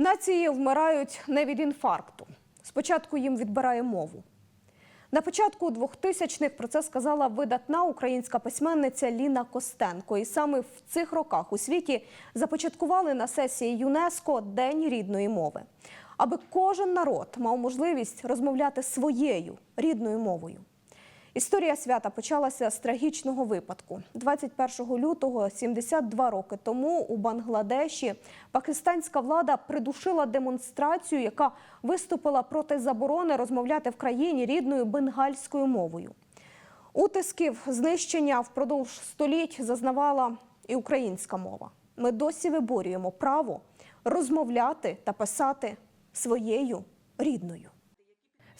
Нації вмирають не від інфаркту. Спочатку їм відбирає мову. На початку 2000-х про це сказала видатна українська письменниця Ліна Костенко. І саме в цих роках у світі започаткували на сесії ЮНЕСКО День рідної мови, аби кожен народ мав можливість розмовляти своєю рідною мовою. Історія свята почалася з трагічного випадку. 21 лютого, 72 роки тому, у Бангладеші пакистанська влада придушила демонстрацію, яка виступила проти заборони розмовляти в країні рідною бенгальською мовою. Утисків, знищення впродовж століть зазнавала і українська мова. Ми досі виборюємо право розмовляти та писати своєю рідною.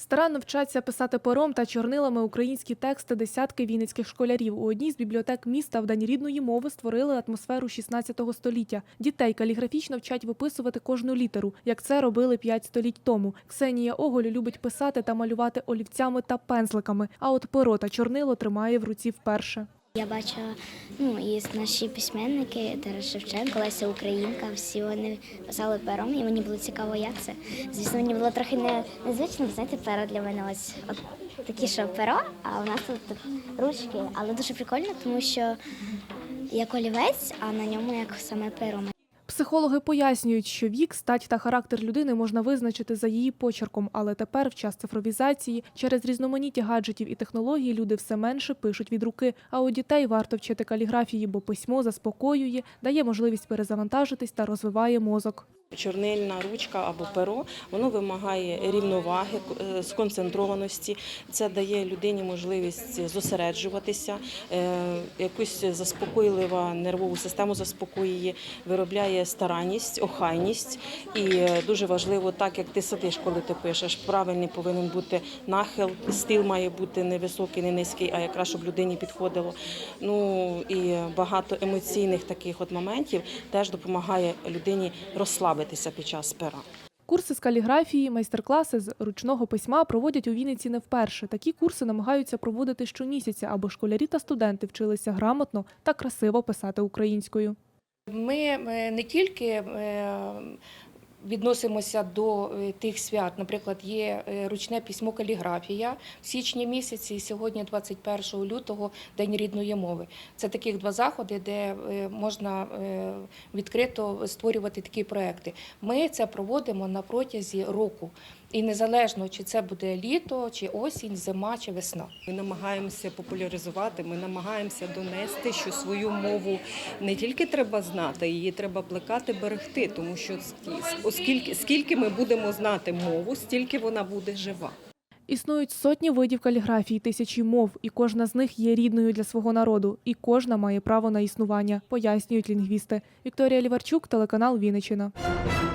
Старанно вчаться писати пером та чорнилами українські тексти десятки вінницьких школярів. У одній з бібліотек міста в День рідної мови створили атмосферу 16 століття. Дітей каліграфічно вчать виписувати кожну літеру, як це робили п'ять століть тому. Ксенія Оголь любить писати та малювати олівцями та пензликами. А от перо та чорнило тримає в руці вперше. Я бачила, ну і наші письменники Тарас Шевченко, Леся Українка, всі вони писали пером, і мені було цікаво, як це. Звісно, мені було трохи не, незвично, знаєте, перо для мене ось от такі, що перо, а у нас тут ручки, але дуже прикольно, тому що як олівець, а на ньому як саме перо. Психологи пояснюють, що вік, стать та характер людини можна визначити за її почерком, але тепер, в час цифровізації, через різноманіття гаджетів і технологій люди все менше пишуть від руки. А у дітей варто вчити каліграфії, бо письмо заспокоює, дає можливість перезавантажитись та розвиває мозок. Чорнильна ручка або перо воно вимагає рівноваги, е, сконцентрованості. Це дає людині можливість зосереджуватися, е, якусь заспокойлива нервову систему заспокоює, виробляє старанність, охайність. І е, дуже важливо, так як ти сидиш, коли ти пишеш, правильний повинен бути нахил, стіл має бути не високий, не низький, а якраз щоб людині підходило. Ну і багато емоційних таких от моментів теж допомагає людині розслабитися під час пера. Курси з каліграфії, майстер-класи з ручного письма проводять у Вінниці не вперше. Такі курси намагаються проводити щомісяця, аби школярі та студенти вчилися грамотно та красиво писати українською. Ми е, не тільки е, відносимося до е, тих свят, наприклад, є е, ручне письмо каліграфія в січні місяці, і сьогодні, 21 лютого, День рідної мови. Це таких два заходи, де е, можна відкрито створювати такі проекти. Ми це проводимо на протязі року. І незалежно, чи це буде літо, чи осінь, зима, чи весна. Ми намагаємося популяризувати, ми намагаємося донести, що свою мову не тільки треба знати, її треба плекати, берегти, тому що оскільки скільки ми будемо знати мову, стільки вона буде жива. Існують сотні видів каліграфії, тисячі мов, і кожна з них є рідною для свого народу, і кожна має право на існування, пояснюють лінгвісти. Вікторія Ліварчук, телеканал Вінниччина.